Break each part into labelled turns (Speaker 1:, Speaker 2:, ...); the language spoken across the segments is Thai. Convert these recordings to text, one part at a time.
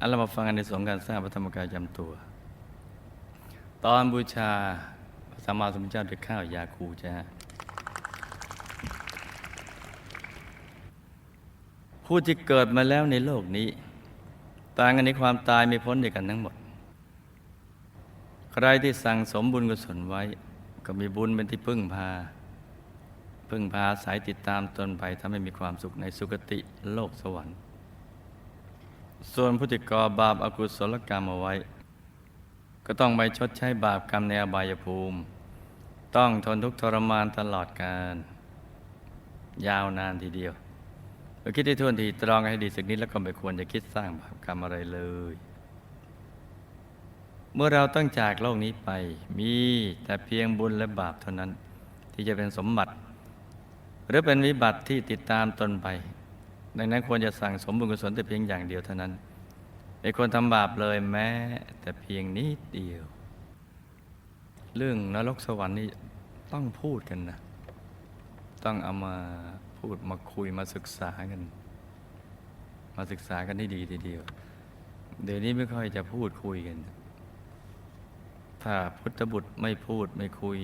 Speaker 1: อันเรามาฟังกันในสงการสร้างพระธรรมกายจำตัว ตอนบูชาพระสัมมาสัมพุทธเจ้าด้วยข้าวยาคูจ้าผู้ที่เกิดมาแล้วในโลกนี้ ต่างกันในความตายไม่พ้นเด้วยกันทั้งหมด ใครที่สั่งสมบุญกุศลไว้ ก็มีบุญเป็นที่พึ่งพา พึ่งพาสายติดตามตนไปทำให้มีความสุขในสุคติโลกสวรรค์ ส่วนผู้ที่ก่อบาปอากุศลกรรมเอาไว้ ก็ต้องไปชดใช้บาปกรรมในอบายภูมิ ต้องทนทุกข์ทรมานตลอดกาลยาวนานทีเดียวเราคิดให้ทวนทีตรองให้ดีสักนิดแล้วก็ไม่ควรจะคิดสร้างบาปกรรมอะไรเลย เมื่อเราต้องจากโลกนี้ไป มีแต่เพียงบุญและบาปเท่านั้น ที่จะเป็นสมบัติ หรือเป็นวิบัติที่ติดตามตนไป ดังนั้นควรจะสั่งสมบุญกุศลแต่เพียงอย่างเดียวเท่านั้นไม่ควรทำบาปเลยแม้ แต่เพียงนิดเดียว เรื่องนรกสวรรค์นี่ต้องพูดกันนะ ต้องเอามาพูดมาคุยมาศึกษากัน มาศึกษากันให้ดีทีเดียว เดี๋ยวนี้ไม่ค่อยจะพูดคุยกัน ถ้าพุทธบุตรไม่พูดไม่คุย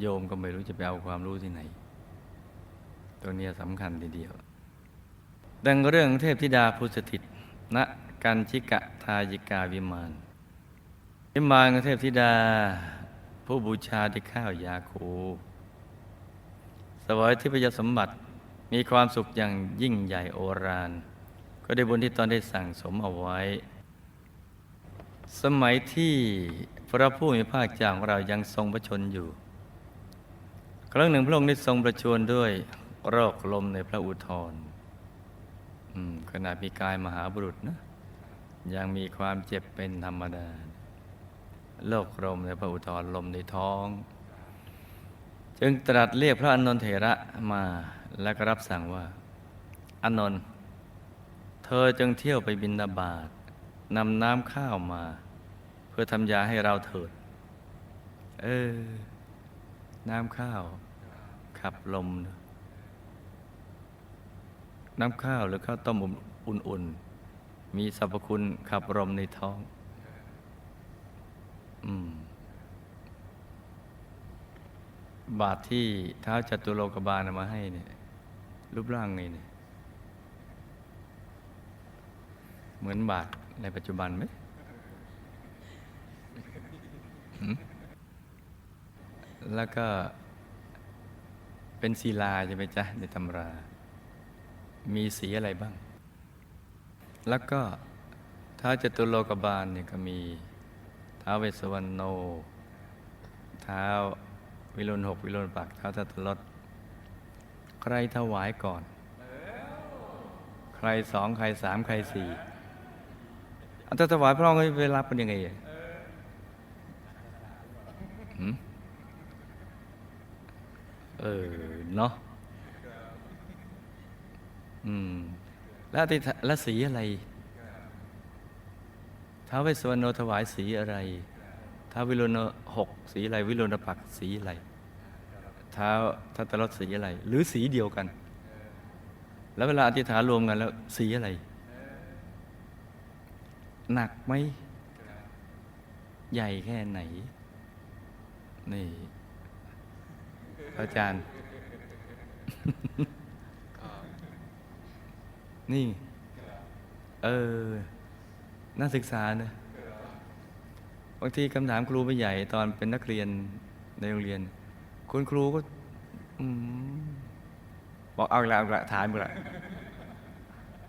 Speaker 1: โยมก็ไม่รู้จะไปเอาความรู้ที่ไหนตัวนี้สำคัญทีเดียว ดังเรื่องเทพธิดาผู้สถิตณกันชิกะทายิกาวิมานวิมานของเทพธิดา ผู้บูชาด้วยข้าวยาคูสวยที่พยสมบัติมีความสุขอย่างยิ่งใหญ่โอรานก็ได้บุญที่ตอนได้สั่งสมเอาไว้ สมัยที่พระผู้มีภาคเจ้าของเรายังทรงพระชนอยู่ ครั้งหนึ่งพระองค์ได้ทรงประชวรด้วยโรคลมในพระอุทธร อืมขณะมีกายมหาบุรุษนะยังมีความเจ็บเป็นธรรมดาโรคลมในพระอุทธรลมในท้อง จึงตรัสเรียกพระอนนทเถระมาและก็รับสั่งว่า อนนท์เธอจงเที่ยวไปบินนาบาตนำน้ำข้าวมา เพื่อทำยาให้เราเถิด เออ น้ำข้าว ขับลมนะ น้ำข้าวหรือข้าวต้มอุ่นๆ มีสรรพคุณขับลมในท้อง อืม บาทที่เท้าจัตุโลกบาลมาให้เนี่ย รูปร่างไงเนี่ย เหมือนบาทในปัจจุบันไหมแล้วก็เป็นศิลาใช่ไหมจ๊ะในตำรา มีสีอะไรบ้าง แล้วก็ท้าจตุโลกบาลเนี่ยก็มีท้าเวสวรรณโนท้าวิรุณหกวิรุณปักท้าทัตลดใครถวายก่อน ใครสองใครสามใครสี่อันถ้าถวายพระองค์ให้ไปรับเป็นยังไงเออเนาะ อืม แล้วที่ล้วสีอะไรท้าวเวสสวรรณโนถวายสีอะไรท้าววิรุณหกสีอะไร วิรุณปักสีอะไรท้าวทัตตรสสีอะไร หรือสีเดียวกัน แล้วเวลาอธิษฐานรวมกันแล้วสีอะไร หนักไหมใหญ่แค่ไหน นี่อาจารย์ นี่ เออ น่าศึกษาเนะบางทีคำถามครูไม่ใหญ่ตอนเป็นนักเรียนในโรงเรียน คุณครูก็บอกเอาอีกและเอากและถามอีกละ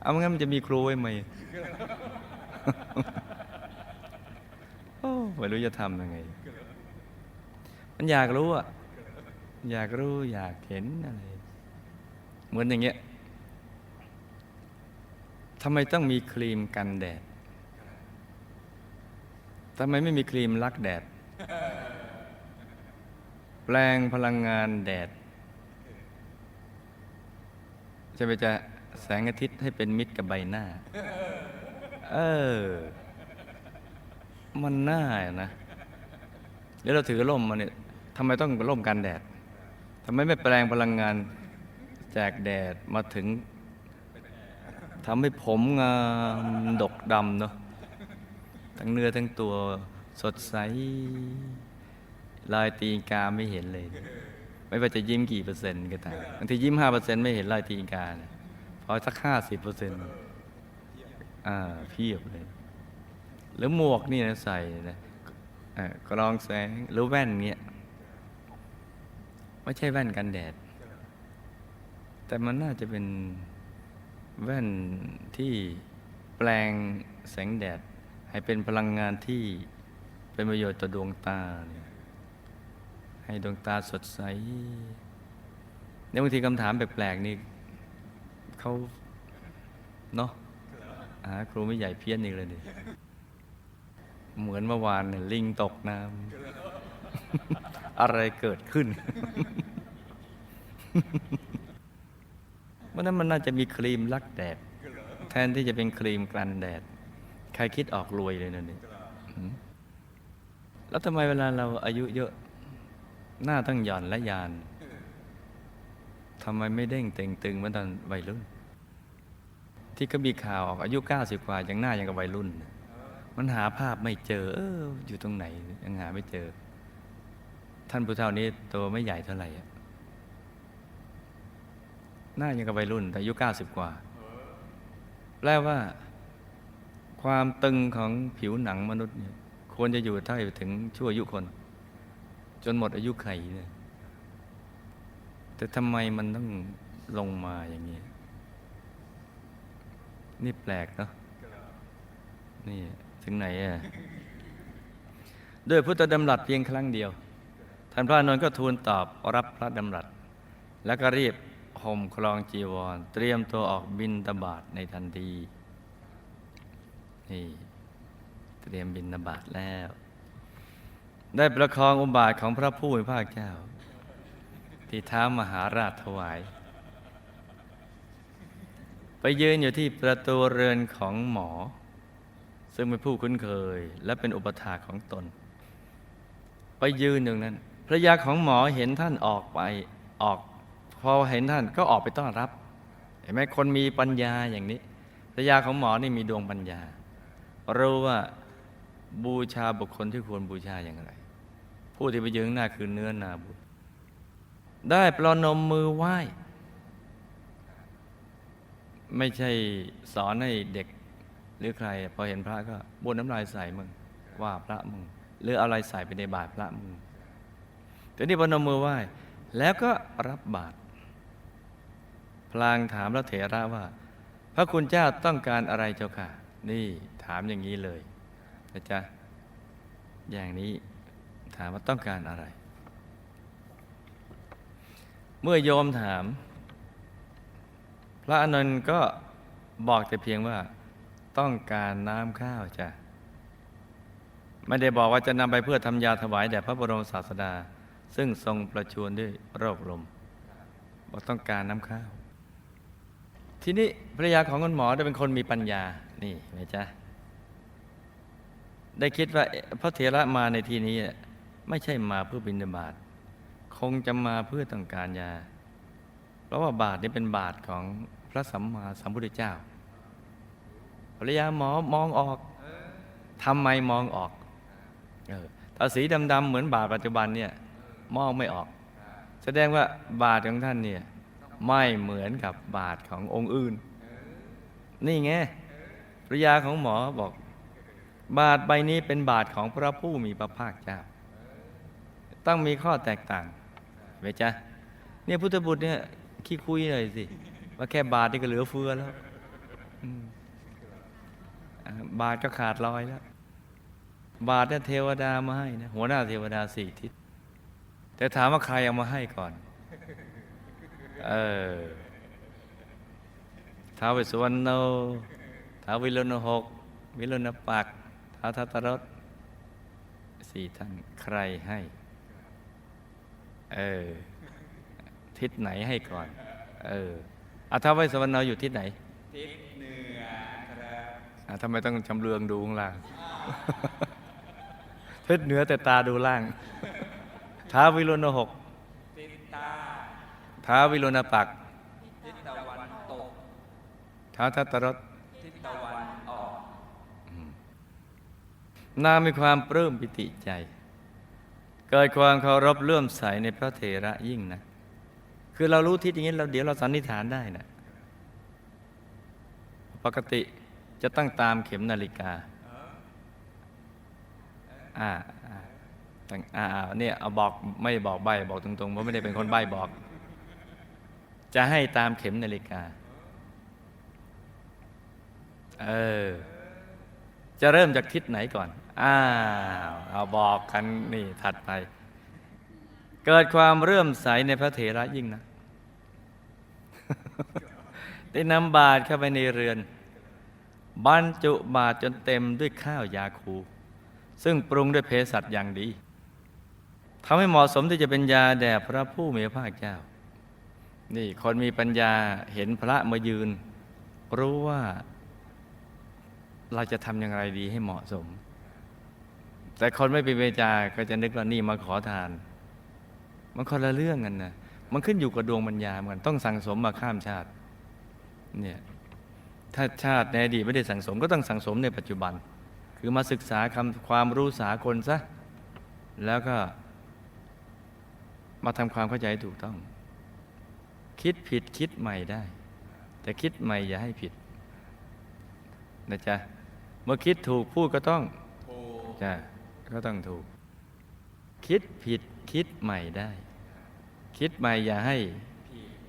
Speaker 1: เอางั้นมันจะมีครูไว้ไหมโอ้ไม่รู้จะทำยังไง มันอยากรู้อะอยากรู้อยากเห็นอะไร เหมือนอย่างเงี้ย ทำไมต้องมีครีมกันแดดทำไมไม่มีครีมรักแดด แปลงพลังงานแดด จะไปจะแสงอาทิตย์ให้เป็นมิตรกับใบหน้า เออ มันน่านะเดี๋ยวเราถือร่มมาเนี่ยทำไมต้องร่มกันแดดทำไมไม่แปลงพลังงานจากแดดมาถึง ทำให้ผมงามดกดำเนาะทั้งเนื้อทั้งตัวสดใสรอยตีนกาไม่เห็นเลย ไม่ว่าจะยิ้มกี่เปอร์เซ็นต์ก็ตามบางทียิ้มห้าเปอร์เซ็นต์ไม่เห็นรอยตีนกานะพอสักห้าสิบเปอร์เซ็นต์อ่าเพียบเลยหรือหมวกนี่นะใส่นะกรองแสงหรือแว่นเงี้ยไม่ใช่แว่นกันแดด แต่มันน่าจะเป็น แว่นที่แปลงแสงแดด ให้เป็นพลังงานที่เป็นประโยชน์ต่อดวงตาเนี่ยให้ดวงตาสดใสในบางทีคำถามแปลกๆนี่เขาเนาะหาครูไม่ใหญ่เพี้ยนอีกเลยดิเหมือนเมื่อวานเนี่ยลิงตกน้ำอะไรเกิดขึ้น เพราะนั้นมันน่าจะมีครีมลักแดด แทนที่จะเป็นครีมกลันแดด ใครคิดออกรวยเลยนะนี่แล้วทำไมเวลาเราอายุเยอะ หน้าต้องหย่อนและยานทำไมไม่เด้งเต่งตึงเหมือนตอนวัยรุ่น ที่ก็มีข่าวออกอายุ 90 กว่ายังหน้ายังกับวัยรุ่น มันหาภาพไม่เจอเอออยู่ตรงไหนยังหาไม่เจอ ท่านผู้เฒ่านี้ตัวไม่ใหญ่เท่าไหร่ หน้ายังกับวัยรุ่นแต่อายุ 90 กว่า แปลว่า ความตึงของผิวหนังมนุษย์เนี่ยควรจะอยู่เท่าถึงชั่วอายุคน จนหมดอายุไขเนี่ยแต่ทำไมมันต้องลงมาอย่างนี้ นี่แปลกเนาะนี่ถึงไหนอะด้วยพุทธดำรัสเพียงครั้งเดียว ท่านพระอานนท์ก็ทูลตอบรับพระดำรัส แล้วก็รีบ ห่มคลองจีวร เตรียมตัวออกบินตบาทในทันทีนี่เตรียมบินตบาทแล้ว ได้ประคองอุบาทของพระผู้มีพระเจ้า ที่ท้ามหาราชถวาย ไปยืนอยู่ที่ประตูเรือนของหมอ ซึ่งเป็นผู้คุ้นเคยและเป็นอุปถาของตน ไปยืนอยู่นั้นภรรยาของหมอเห็นท่านออกไปออก พอเห็นท่านก็ออกไปต้อนรับ เห็นไหมคนมีปัญญาอย่างนี้ภรรยาของหมอนี่มีดวงปัญญา รู้ว่าบูชาบุคคลที่ควรบูชาอย่างไร ผู้ที่ไปยืนหน้าคือเนื้อนาบุตรได้ประนมมือไหว้ ไม่ใช่สอนให้เด็กหรือใคร พอเห็นพระก็บ้วนน้ำลายใส่มึงว่าพระมึง หรืออะไรใส่ไปในบาตรพระมึงแต่นี่ประนมมือไหว้ แล้วก็รับบาตร พลางถามพระเถระว่า พระคุณเจ้าต้องการอะไรเจ้าค่ะ นี่ถามอย่างนี้เลยนะจ๊ะอย่างนี้ถามว่าต้องการอะไร เมื่อโยมถาม พระอานนท์ก็บอกแต่เพียงว่า ต้องการน้ำข้าวจ้ะไม่ได้บอกว่าจะนำไปเพื่อทำยาถวายแด่พระบรมศาสดา ซึ่งทรงประชวรด้วยโรคลมบอกต้องการน้ำข้าว ทีนี้ภรรยาของคุณหมอได้เป็นคนมีปัญญา นี่ไหมจ๊ะ ได้คิดว่าพระเถระมาในที่นี้ ไม่ใช่มาเพื่อบิณฑบาตคงจะมาเพื่อต้องการยา เพราะว่าบาทนี้เป็นบาทของพระสัมมาสัมพุทธเจ้า ภรรยาหมอมองออกทำไมมองออก เออถ้าสีดำๆเหมือนบาทปัจจุบันเนี่ย มองไม่ออก แสดงว่าบาทของท่านเนี่ย ไม่เหมือนกับบาทขององค์อื่น นี่ไงภรรยาของหมอบอก บาทใบนี้เป็นบาทของพระผู้มีพระภาคเจ้า ต้องมีข้อแตกต่างเวจ๊ะเนี่ยพุทธบุตรเนี่ยขี้คุยหน่อยสิว่าแค่บาทนี่ก็เหลือเฟือแล้วบาทก็ขาดลอยแล้ว บาทเนี่ยเทวดามาให้นะหัวหน้าเทวดาสี่ทิศแต่ถามว่าใครเอามาให้ก่อน เออท้าวเวสสุวรรณโนท้าววิรุณหก วิรุณปักษ์ท้าวทัตตรสสี่ท่านใครให้ เออ ทิศไหนให้ก่อน เอออาท้าวเวสสุวรรณโนอยู่ทิศไหน ทิศเหนือครับทำไมต้องชำเลืองดูข้างล่าง ทิศเหนือแต่ตาดูล่าง ท้าววิรุณหก ท้าววิรุณปักษ์ท้าวทัตตรสนางมีความปลื้มปิติใจ เกิดความเคารพเลื่อมใสในพระเถระยิ่งนะ คือเรารู้ทิศอย่างนี้เราเดี๋ยวเราสันนิษฐานได้นะปกติจะตั้งตามเข็มนาฬิกาอ่าอ่าตั้งอ่าอ่าเนี่ยเอาบอกไม่บอกใบบอกตรงๆเพราะไม่ได้เป็นคนใบบอก จะให้ตามเข็มนาฬิกา เออ จะเริ่มจากทิศไหนก่อน อ้าว เอาบอกกันนี่ถัดไป เกิดความเรื่มใสในพระเถระยิ่งนะ ได้นำบาตรเข้าไปในเรือน บรรจุบาตรจนเต็มด้วยข้าวยาคู ซึ่งปรุงด้วยเภสัชอย่างดีทำให้เหมาะสมที่จะเป็นยาแด่พระผู้มีพระภาคเจ้า นี่คนมีปัญญาเห็นพระมายืน รู้ว่าเราจะทำอย่างไรดีให้เหมาะสม แต่คนไม่เป็นเวจาก็จะนึกว่านี่มาขอทาน มันคนละเรื่องกันนะมันขึ้นอยู่กับดวงปัญญาเหมือนกันต้องสั่งสมมาข้ามชาติเนี่ยถ้าชาติในอดีตไม่ได้สั่งสมก็ต้องสั่งสมในปัจจุบัน คือมาศึกษาคำความรู้สากลซะแล้วก็มาทำความเข้าใจให้ถูกต้อง คิดผิดคิดใหม่ได้ แต่คิดใหม่อย่าให้ผิดนะจ๊ะเมื่อคิดถูกพูดก็ต้องจ้ะก็ต้องถูก คิดผิดคิดใหม่ได้ คิดใหม่อย่าให้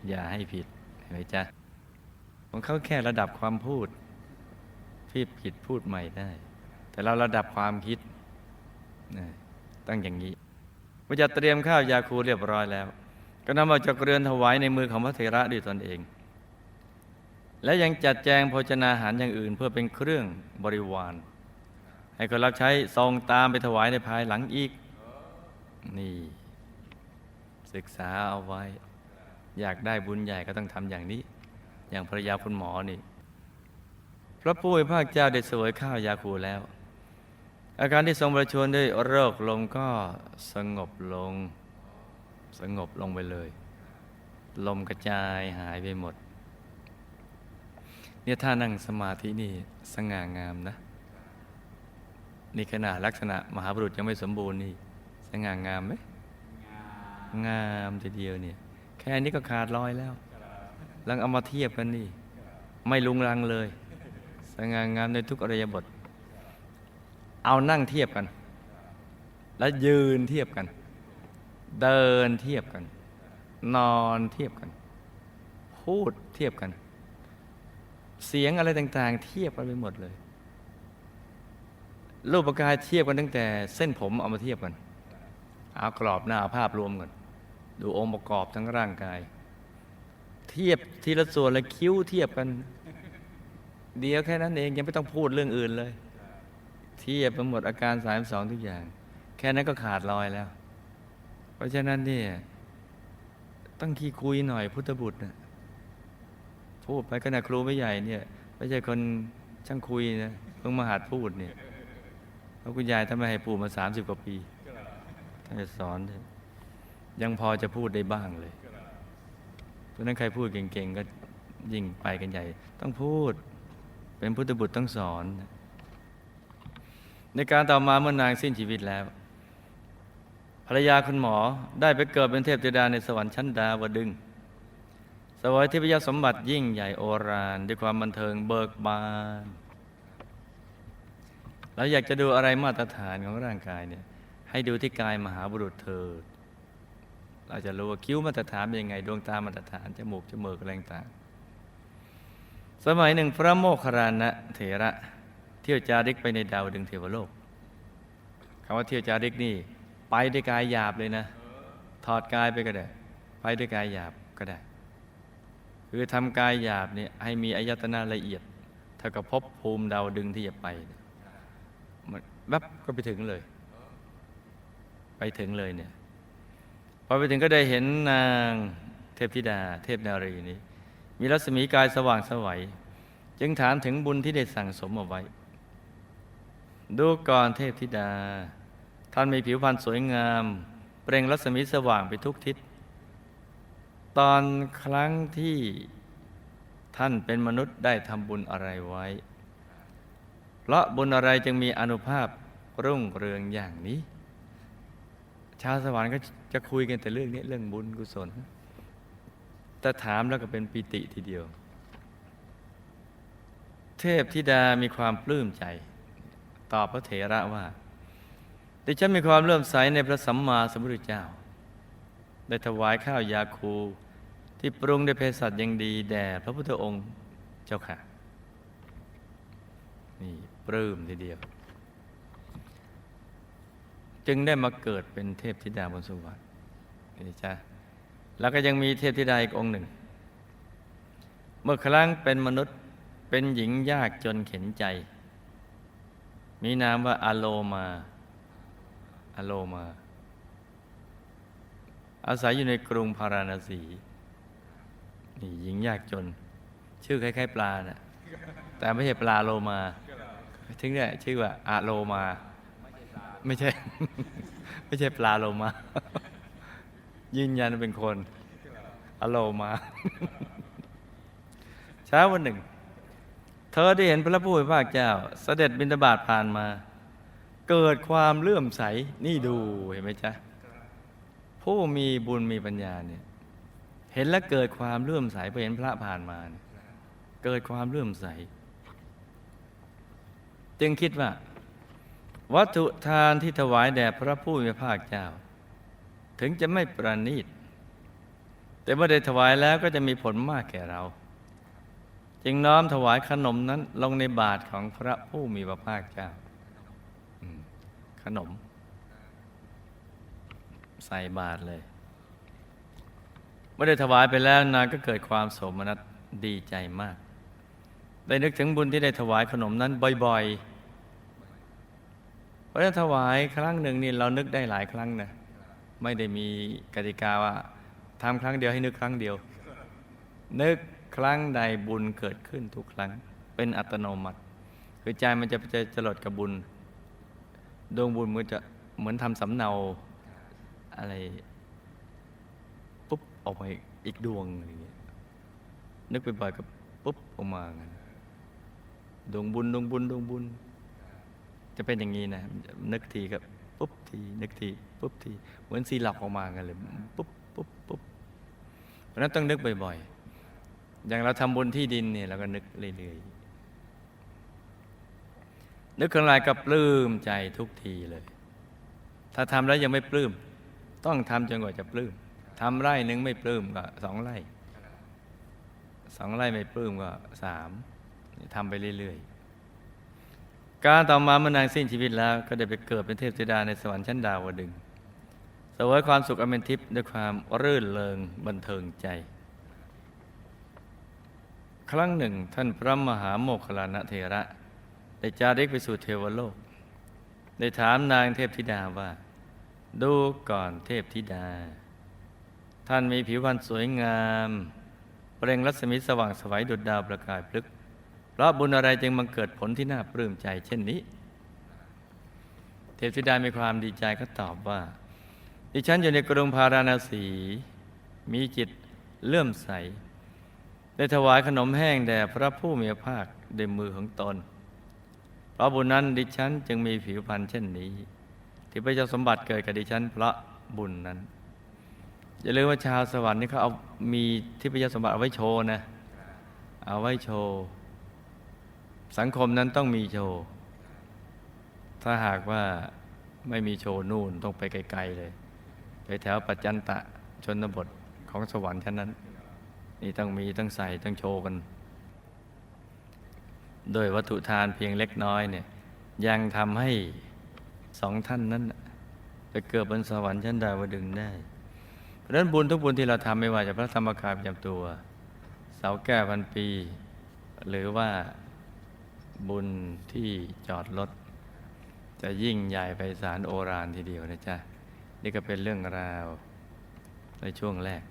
Speaker 1: อย่าให้ผิดเห็นไหมจ๊ะของเขาแค่ระดับความพูดผิดผิดพูดใหม่ได้ แต่เราระดับความคิดนะตั้งอย่างนี้เมื่อจะเตรียมข้าวยาคูเรียบร้อยแล้ว ก็นำออกจากเรือนถวายในมือของพระเถระด้วยตนเอง และยังจัดแจงโภชนาหารอย่างอื่น เพื่อเป็นเครื่องบริวาร ให้คนรับใช้ทรงตามไปถวายในภายหลังอีก นี่ ศึกษาเอาไว้ อยากได้บุญใหญ่ก็ต้องทำอย่างนี้ อย่างภรรยาคุณหมอนี่ พระผู้มีพระภาคเจ้าได้เสวยข้าวยาคูแล้ว อาการที่ทรงประชวรด้วยโรคลมก็สงบลง สงบลงไปเลย ลมกระจายหายไปหมด เนี่ยถ้านั่งสมาธินี่สง่างามนะนี่ขนาดลักษณะมหาบุรุษยังไม่สมบูรณ์นี่สง่างามไหมงามทีเดียวเนี่ยแค่นี้ก็ขาดลอยแล้วลังเอามาเทียบกันนี่ ไม่ลุงรังเลย สง่างามในทุกอริยบท เอานั่งเทียบกัน แล้วยืนเทียบกัน เดินเทียบกัน นอนเทียบกัน พูดเทียบกัน เสียงอะไรต่างๆ เทียบกันไปหมดเลย รูปกายเทียบกันตั้งแต่ เส้นผมเอามาเทียบกัน เอากรอบหน้าเอาภาพรวมกัน ดูองค์ประกอบทั้งร่างกาย เทียบทีละส่วนเลยคิ้วเทียบกัน เดียวแค่นั้นเองยังไม่ต้องพูดเรื่องอื่นเลย เทียบไปหมดอาการสามสองทุกอย่าง แค่นั้นก็ขาดลอยแล้ว เพราะฉะนั้นเนี่ยต้องขี้คุยหน่อยพุทธบุตรนะพูดไปขนาดครูไม่ใหญ่เนี่ยไม่ใช่คนช่างคุยนะเพิ่งมาหัดพูดเนี่ยเพราะคุณยายท่านไมให้พูดมาสามสิบกว่าปีท่านจะสอน ยังพอจะพูดได้บ้างเลยเพราะฉะนั้นใครพูดเก่งๆก็ยิ่งไปกันใหญ่ ต้องพูด เป็นพุทธบุตรต้องสอน ในการต่อมาเมื่อนางสิ้นชีวิตแล้ว ภรรยาคุณหมอได้ไปเกิดเป็นเทพธิดาในสวรรค์ชั้นดาวดึงสวยทิพยสมบัติยิ่งใหญ่โอรานด้วยความบันเทิงเบิกบานเราอยากจะดูอะไรมาตรฐานของร่างกายเนี่ยให้ดูที่กายมหาบุรุษเถิดเราจะรู้ว่าคิ้วมาตรฐานเป็นยังไง ดวงตามาตรฐานจมูกจมูกอะไรต่างสมัยหนึ่งพระโมคคัลลานะเถระ เที่ยวจาริกไปในดาวดึงเทวโลกคำว่าเที่ยวจาริกนี่ ไปด้วยกายหยาบเลยนะ ถอดกายไปก็ได้ ไปด้วยกายหยาบก็ได้ คือทำกายหยาบเนี่ยให้มีอายตนะละเอียดเท่ากับภพภูมิดาวดึงที่จะไปมันแวบก็ไปถึงเลย ไปถึงเลยเนี่ยพอไปถึงก็ได้เห็นนางเทพธิดา เทพนารีนี้ มีรัศมีกายสว่างสวัย จึงถามถึงบุญที่ได้สั่งสมเอาไว้ ดูก่อนเทพธิดา ท่านมีผิวพรรณสวยงาม เปล่งรัศมีสว่างไปทุกทิศ ตอนครั้งที่ท่านเป็นมนุษย์ได้ทำบุญอะไรไว้ เพราะบุญอะไรจึงมีอนุภาพรุ่งเรืองอย่างนี้ ชาวสวรรค์ก็จะคุยกันแต่เรื่องนี้เรื่องบุญกุศลแต่ถามแล้วก็เป็นปิติทีเดียว เทพธิดามีความปลื้มใจ ตอบพระเถระว่า ดิฉันมีความเลื่อมใสในพระสัมมาสัมพุทธเจ้า ได้ถวายข้าวยาคู ที่ปรุงด้วยเภสัชยังดีแด่พระพุทธองค์เจ้าค่ะ นี่ปลื้มทีเดียว จึงได้มาเกิดเป็นเทพธิดาบนสวรรค์นี่จ้ะแล้วก็ยังมีเทพธิดาอีกองค์หนึ่ง เมื่อครั้งเป็นมนุษย์เป็นหญิงยากจนเข็นใจ มีนามว่าอโลมา อโลมา อาศัยอยู่ในกรุงพาราณสี นี่หญิงยากจน ชื่อคล้ายๆปลานะ่ะแต่ไม่ใช่ปลาโลมา ถึงเนี่ยชื่อว่าอะโลมา ไม่ใช่ ไม่ใช่ปลาโลมา ยืนยันเป็นคนอะโลมา เช้าวันหนึ่ง เธอได้เห็นพระผู้เป็นพระเจ้า เสด็จบิณฑบาตผ่านมา เกิดความเลื่อมใสนี่ดูเห็นไหมจ๊ะผู้มีบุญมีปัญญาเนี่ยเห็นแล้วเกิดความเลื่อมใสพอเห็นพระผ่านมาเนเกิดความเลื่อมใส จึงคิดว่า วัตถุทานที่ถวายแด่พระผู้มีพระภาคเจ้า ถึงจะไม่ประณีต แต่เมื่อได้ถวายแล้วก็จะมีผลมากแก่เรา จึงน้อมถวายขนมนั้นลงในบาทของพระผู้มีพระภาคเจ้า ขนม ใส่บาทเลยเมื่อได้ถวายไปแล้วนางก็เกิดความโสมนัสดีใจมาก ได้นึกถึงบุญที่ได้ถวายขนมนั้นบ่อยๆเพราะถวายครั้งหนึ่งนี่เรานึกได้หลายครั้งนะไม่ได้มีกติกาว่าทำครั้งเดียวให้นึกครั้งเดียว นึกครั้งใดบุญเกิดขึ้นทุกครั้ง เป็นอัตโนมัติ คือใจมันจะจะจรดกับบุญ ดวงบุญมันจะเหมือนทำสำเนาอะไร ปุ๊บออกมาอีกดวงอะไรเงี้ยนึกไปบ่อยๆก็ปุ๊บออกมางั้นดวงบุญดวงบุญดวงบุญ จะเป็นอย่างนี้นะ นึกทีก็ปุ๊บทีนึกทีปุ๊บทีเหมือนซีหลับออกมากันเลยปุ๊บปุ๊บปุ๊บเพราะนั้นต้องนึกบ่อยๆอย่างเราทำบุญที่ดินเนี่ยเราก็นึกเรื่อยๆ นึกครั้งไรก็ปลื้มใจทุกทีเลย ถ้าทำแล้วยังไม่ปลื้ม ต้องทำจนกว่าจะปลื้มทำไร่หนึ่งไม่ปลื้มก็สองไร่สองไร่ไม่ปลื้มก็สามทำไปเรื่อยๆ การต่อมาเมื่อนางสิ้นชีวิตแล้ว ก็ได้ไปเกิดเป็นเทพธิดาในสวรรค์ชั้นดาวดึงสวยความสุขอเมนทิพย์ด้วยความรื่นเริงบันเทิงใจ ครั้งหนึ่งท่านพระมหาโมคคลลานะเทระ ได้จาริกไปสู่เทวโลก ได้ถามนางเทพธิดาว่า ดูก่อนเทพธิดา ท่านมีผิวพรรณสวยงามเปล่งรัศมีสว่างสวัยดุจดาวประกายพลึก เพราะบุญอะไรจึงบังเกิดผลที่น่าปลื้มใจ เช่นนี้ เทพธิดามีความดีใจก็ตอบว่า ดิฉันอยู่ในกรุงพาราณสี มีจิตเลื่อมใส ได้ถวายขนมแห้งแด่พระผู้มีพระภาคด้วยมือของตน เพราะบุญนั้นดิฉันจึงมีผิวพรรณเช่นนี้ ที่พระเจ้าสมบัติเกิดกับดิฉันเพราะบุญนั้น อย่าลืมว่าชาวสวรรค์นี่เขาเอามีที่พระเจ้าสมบัติเอาไว้โชว์นะ เอาไว้โชว์ สังคมนั้นต้องมีโชว์ ถ้าหากว่าไม่มีโชว์นู่นต้องไปไกลๆเลย ไปแถวปัจจันตะชนบทของสวรรค์ชั้นนั้น นี่ต้องมีต้องใส่ต้องโชว์กัน โดยวัตถุทานเพียงเล็กน้อยเนี่ยยังทำให้สองท่านนั้นน่ะไปเกิดบนสวรรค์ชั้นดาวดึงได้ เพราะฉะนั้นบุญทุกบุญที่เราทำไม่ว่าจะพระธรรมกายประจำตัว เสาแก้วพันปี หรือว่าบุญที่จอดรถ จะยิ่งใหญ่ไปสารโอรานทีเดียวนะจ๊ะ นี่ก็เป็นเรื่องราวในช่วงแรก